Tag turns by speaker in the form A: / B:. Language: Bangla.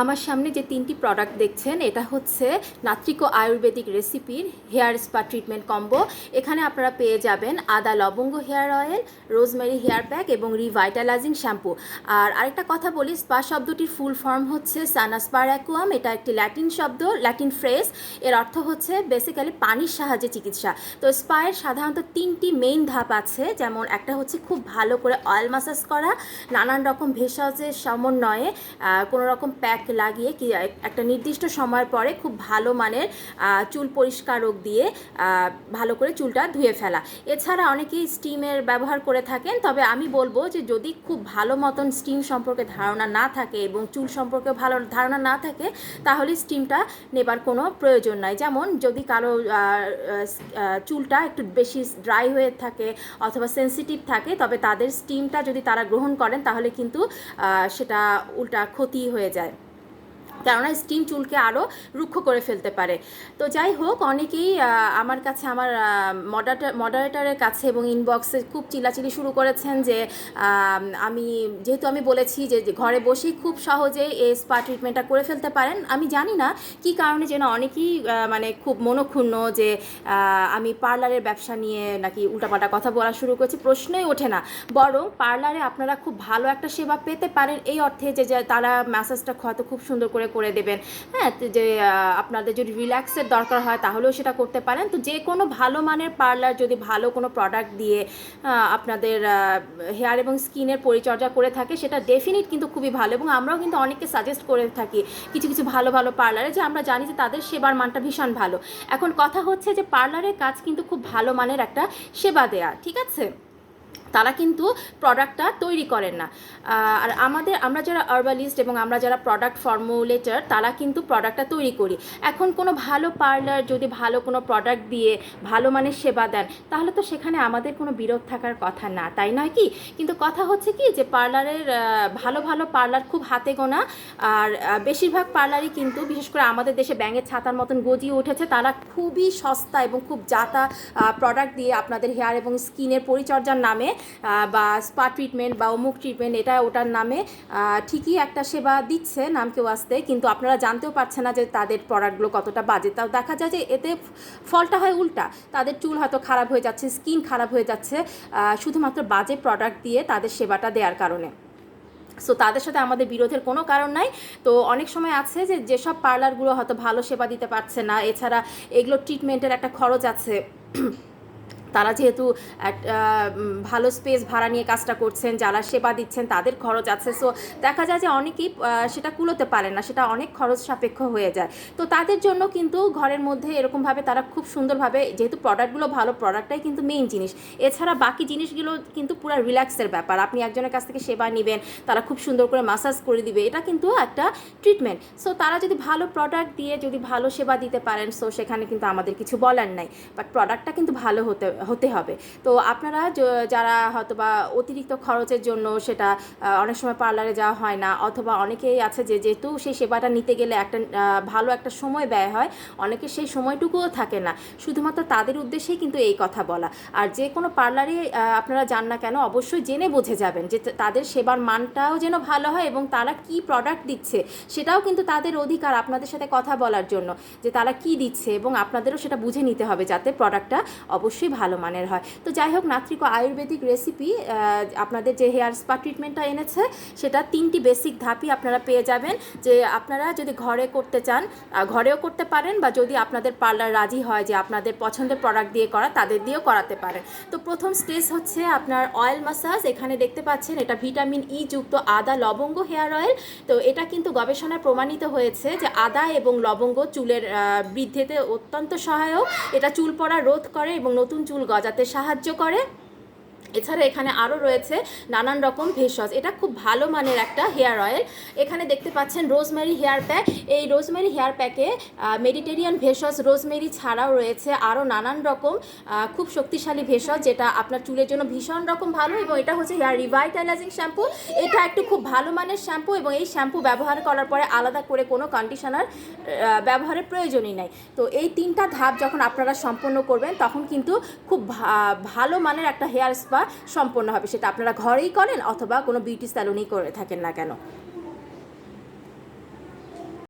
A: আমার সামনে যে তিনটি প্রোডাক্ট দেখছেন, এটা হচ্ছে নাত্রিক আয়ুর্বেদিক রেসিপির হেয়ার স্পা ট্রিটমেন্ট কম্বো এখানে আপনারা পেয়ে যাবেন আদা, লবঙ্গ hair oil rosemary hair pack এবং রিভাইটালাইজিং শ্যাম্পু আর আরেকটা কথা বলি স্পা শব্দটির ফুল ফর্ম হচ্ছে সানা সানাস্পার অ্যাকুয়াম এটা একটি ল্যাটিন শব্দ ল্যাটিন ফ্রেস এর অর্থ হচ্ছে বেসিক্যালি পানির সাহায্যে চিকিৎসা। তো স্পায়ের সাধারণত তিনটি মেইন ধাপ আছে, যেমন একটা হচ্ছে খুব ভালো করে অয়েল মাসাজ করা, নানান রকম ভেষজের সমন্বয়ে কোনো রকম প্যাক লাগিয়ে কি একটা নির্দিষ্ট সময়ের পরে খুব ভালো মানের চুল পরিষ্কারক দিয়ে ভালো করে চুলটা ধুয়ে ফেলা। এছাড়া অনেকেই স্টিমের ব্যবহার করে থাকেন, তবে আমি বলব যে যদি খুব ভালো মতন স্টিম সম্পর্কে ধারণা না থাকে এবং চুল সম্পর্কে ভালো ধারণা না থাকে, তাহলে স্টিমটা নেবার কোনো প্রয়োজন নাই। যেমন যদি কারও চুলটা একটু বেশি ড্রাই হয়ে থাকে অথবা সেন্সিটিভ থাকে, তবে তাদের স্টিমটা যদি তারা গ্রহণ করেন, তাহলে কিন্তু সেটা উল্টা ক্ষতি হয়ে যায়। কেননা স্টিম চুলকে আরও রুক্ষ করে ফেলতে পারে। তো যাই হোক, অনেকেই আমার কাছে, আমার মডারেটার মডারেটারের কাছে এবং ইনবক্সে খুব চিল্লাচিলি শুরু করেছেন যে, আমি যেহেতু আমি বলেছি যে ঘরে বসেই খুব সহজেই এই স্পা ট্রিটমেন্টটা করে ফেলতে পারেন, আমি জানি না কি কারণে যেন অনেকেই মানে খুব মনক্ষুণ্ণ যে আমি পার্লারের ব্যবসা নিয়ে নাকি উল্টাপাল্টা কথা বলা শুরু করেছি, প্রশ্নই ওঠে না। বরং পার্লারে আপনারা খুব ভালো একটা সেবা পেতে পারেন, এই অর্থে যে যে তারা ম্যাসাজটা হয়তো খুব সুন্দর করে করে দেবেন। হ্যাঁ যে আপনাদের যদি রিল্যাক্সের দরকার হয় তাহলেও সেটা করতে পারেন। তো যে কোনো ভালো মানের পার্লার যদি ভালো কোনো প্রোডাক্ট দিয়ে আপনাদের হেয়ার এবং স্কিনের পরিচর্যা করে থাকে, সেটা ডেফিনিট কিন্তু খুবই ভালো এবং আমরাও কিন্তু অনেককে সাজেস্ট করে থাকি কিছু কিছু ভালো ভালো পার্লারে যে আমরা জানি যে তাদের সেবার মানটা ভীষণ ভালো। এখন কথা হচ্ছে যে পার্লারের কাজ কিন্তু খুব ভালো মানের একটা সেবা দেয়া, ঠিক আছে? তারা কিন্তু প্রোডাক্টটা তৈরি করেন না। আর আমাদের, আমরা যারা আর্বালিস্ট এবং আমরা যারা প্রোডাক্ট ফর্মুলেটার তারা কিন্তু প্রোডাক্টটা তৈরি করি। এখন কোনো ভালো পার্লার যদি ভালো কোনো প্রোডাক্ট দিয়ে ভালো মানের সেবা দেন, তাহলে তো সেখানে আমাদের কোনো বিরোধ থাকার কথা না, তাই নয় কি? কিন্তু কথা হচ্ছে কি যে পার্লারের ভালো ভালো পার্লার খুব হাতে গোনা, আর বেশিরভাগ পার্লারই কিন্তু, বিশেষ করে আমাদের দেশে ব্যাঙের ছাতার মতন গজিয়ে উঠেছে, তারা খুবই সস্তা এবং খুব জাতা প্রোডাক্ট দিয়ে আপনাদের হেয়ার এবং স্কিনের পরিচর্যার নামে বা স্পা ট্রিটমেন্ট বা অমুক ট্রিটমেন্ট এটা ওটার নামে ঠিকই একটা সেবা দিচ্ছে নাম কেউ আসতে, কিন্তু আপনারা জানতেও পারছেন না যে তাদের প্রোডাক্টগুলো কতটা বাজে। তাও দেখা যায় যে এতে ফলটা হয় উল্টা। তাদের চুল হয়তো খারাপ হয়ে যাচ্ছে স্কিন খারাপ হয়ে যাচ্ছে শুধুমাত্র বাজে প্রোডাক্ট দিয়ে তাদের সেবাটা দেওয়ার কারণে। সো তাদের সাথে আমাদের বিরোধের কোনো কারণ নাই। তো, অনেক সময় আছে যে, যেসব পার্লারগুলো হয়তো ভালো সেবা দিতে পারছে না, এছাড়া এগুলো ট্রিটমেন্টের একটা খরচ আছে। তারা যেহেতু এক- আহ, উম, ভালো স্পেস ভাড়া নিয়ে কাজটা করছেন যারা সেবা দিচ্ছেন তাদের খরচ আছে। সো দেখা যায় যে অনেকেই সেটা কুলোতে পারে না সেটা অনেক খরচ সাপেক্ষ হয়ে যায়। তো তাদের জন্য কিন্তু ঘরের মধ্যে এরকমভাবে তারা খুব সুন্দরভাবে যেহেতু প্রোডাক্টগুলো ভালো প্রোডাক্টটাই কিন্তু মেইন জিনিস। এছাড়া বাকি জিনিসগুলো কিন্তু পুরো রিল্যাক্সের ব্যাপার। আপনি একজনের কাছ থেকে সেবা নেবেন তারা খুব সুন্দর করে মাসাজ করে দিবে এটা কিন্তু একটা ট্রিটমেন্ট সো তারা যদি ভালো প্রোডাক্ট দিয়ে যদি ভালো সেবা দিতে পারেন সো সেখানে কিন্তু আমাদের কিছু বলার নাই। বাট প্রোডাক্টটা কিন্তু ভালো হতে হতে হবে। তো আপনারা যারা হয়তো বা অতিরিক্ত খরচের জন্য সেটা অনেক সময় পার্লারে যাওয়া হয় না, অথবা অনেকেই আছে যে, যেহেতু সেই সেবাটা নিতে গেলে একটা ভালো একটা সময় ব্যয় হয়, অনেকে সেই সময়টুকুও থাকে না। শুধুমাত্র তাদের উদ্দেশ্যেই কিন্তু এই কথা বলা। আর যে কোনো পার্লারে আপনারা যান না কেন, অবশ্যই জেনে বুঝে যাবেন যে তাদের সেবার মানটাও যেন ভালো হয় এবং তারা কি প্রোডাক্ট দিচ্ছে, সেটাও কিন্তু তাদের অধিকার আপনাদের সাথে কথা বলার জন্য, যে তারা কি দিচ্ছে এবং আপনাদেরও সেটা বুঝে নিতে হবে যাতে প্রোডাক্টটা অবশ্যই ভালো মানের হয়। তো যাই হোক নাত্রিক আয়ুর্বেদিক রেসিপি আপনাদের যে হেয়ার স্পা ট্রিটমেন্টটা এনেছে, সেটা তিনটি বেসিক ধাপই আপনারা পেয়ে যাবেন। যে আপনারা যদি ঘরে করতে চান ঘরেও করতে পারেন বা যদি আপনাদের পার্লার রাজি হয় যে আপনাদের পছন্দের প্রোডাক্ট দিয়ে করা, তাদের দিয়েও করাতে পারেন। তো প্রথম স্টেজ হচ্ছে আপনার অয়েল মাসাজ এখানে দেখতে পাচ্ছেন এটা ভিটামিন ই যুক্ত আদা লবঙ্গ হেয়ার অয়েল তো এটা কিন্তু গবেষণায় প্রমাণিত হয়েছে যে আদা এবং লবঙ্গ চুলের বৃদ্ধিতে অত্যন্ত সহায়ক। এটা চুল পড়া রোধ করে এবং নতুন চুল গজাতে সাহায্য করে। এছাড়া এখানে আরও রয়েছে নানান রকম ভেষজ এটা খুব ভালো মানের একটা হেয়ার অয়েল এখানে দেখতে পাচ্ছেন রোজমেরি হেয়ার প্যাক এই রোজমেরি হেয়ার প্যাকে মেডিটেরিয়ান ভেষজ রোজমেরি ছাড়াও রয়েছে আরও নানান রকম খুব শক্তিশালী ভেষজ যেটা আপনার চুলের জন্য ভীষণ রকম ভালো এবং এটা হচ্ছে হেয়ার রিভাইটালাইজিং শ্যাম্পু এটা একটু খুব ভালো মানের শ্যাম্পু এবং এই শ্যাম্পু ব্যবহার করার পরে আলাদা করে কোনো কন্ডিশনার ব্যবহারের প্রয়োজনই নাই। তো এই তিনটা ধাপ যখন আপনারা সম্পন্ন করবেন, তখন কিন্তু খুব ভালো মানের একটা হেয়ার স্পা সম্পন্ন হবে সেটা আপনারা ঘরেই করেন অথবা কোনো বিউটি স্যালুনেই করে থাকেন না কেন?